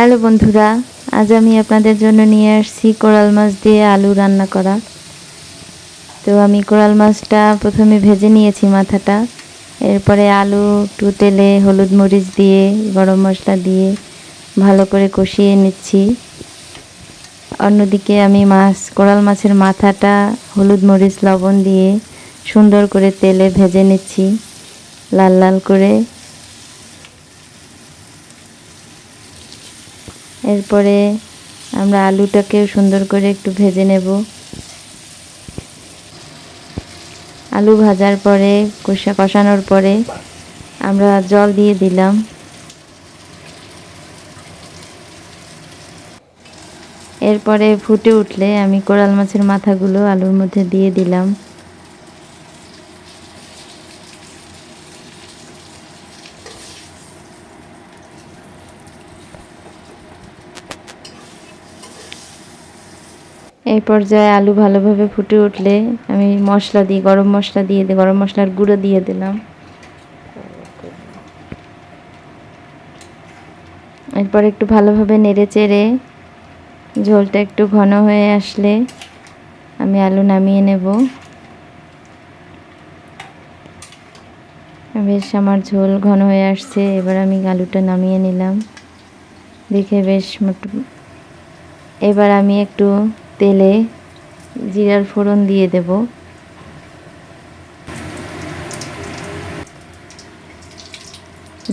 Hello বন্ধুরা, আজ আমি আপনাদের জন্য নিয়ে আসছি কোরাল মাছ দিয়ে আলু রান্না করা। তো আমি কোরাল মাছটা প্রথমে ভেজে নিয়েছি মাথাটা, এরপরে আলু, একটু তেলে হলুদ মরিচ দিয়ে, গরম মশলা দিয়ে ভালো করে কষিয়ে নিচ্ছি। অন্যদিকে আমি মাছ, কোরাল মাছের মাথাটা হলুদ মরিচ, লবণ দিয়ে সুন্দর করে তেলে ভেজে নিচ্ছি, লাল লাল করে। এরপরে আমরা আলুটাকেও সুন্দর করে একটু ভেজে নেব। আলু ভাজার পরে, কষা, কষানোর পরে আমরা জল দিয়ে দিলাম। এরপরে ফুটে উঠলে আমি কোরাল মাছের মাথাগুলো আলুর মধ্যে দিয়ে দিলাম। এই পর্যায়ে আলু ভালোভাবে ফুটে উঠলে আমি মশলা দিই গরম মশলা দিয়ে দিই গরম মশলার গুঁড়ো দিয়ে দিলাম। এরপর একটু ভালোভাবে নেড়ে চেড়ে ঝোলটা একটু ঘন হয়ে আসলে আমি আলু নামিয়ে নেব। বেশ, আমার ঝোল ঘন হয়ে আসছে, এবার আমি আলুটা নামিয়ে নিলাম। দেখে বেশ এবার আমি একটু তেলে জিরার ফোড়ন দিয়ে দেব।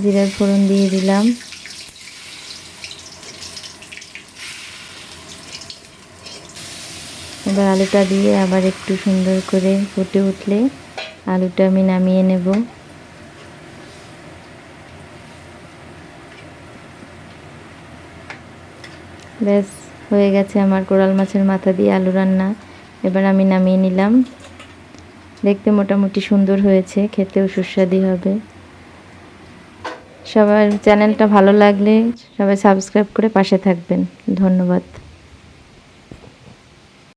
জিরার ফোড়ন দিয়ে দিলাম। এবার আলুটা দিয়ে আবার একটু সুন্দর করে ফুটে উঠলে আলুটা আমি নামিয়ে নেব। ব্যাস হয়ে গেছে আমার কোরাল মাছের মাথা দিয়ে আলু রান্না। এবার আমি নামিয়ে নিলাম। দেখতে মোটামুটি সুন্দর হয়েছে, খেতেও সুস্বাদু হবে। সবার চ্যানেলটা ভালো লাগলে সবাই সাবস্ক্রাইব করে পাশে থাকবেন। ধন্যবাদ।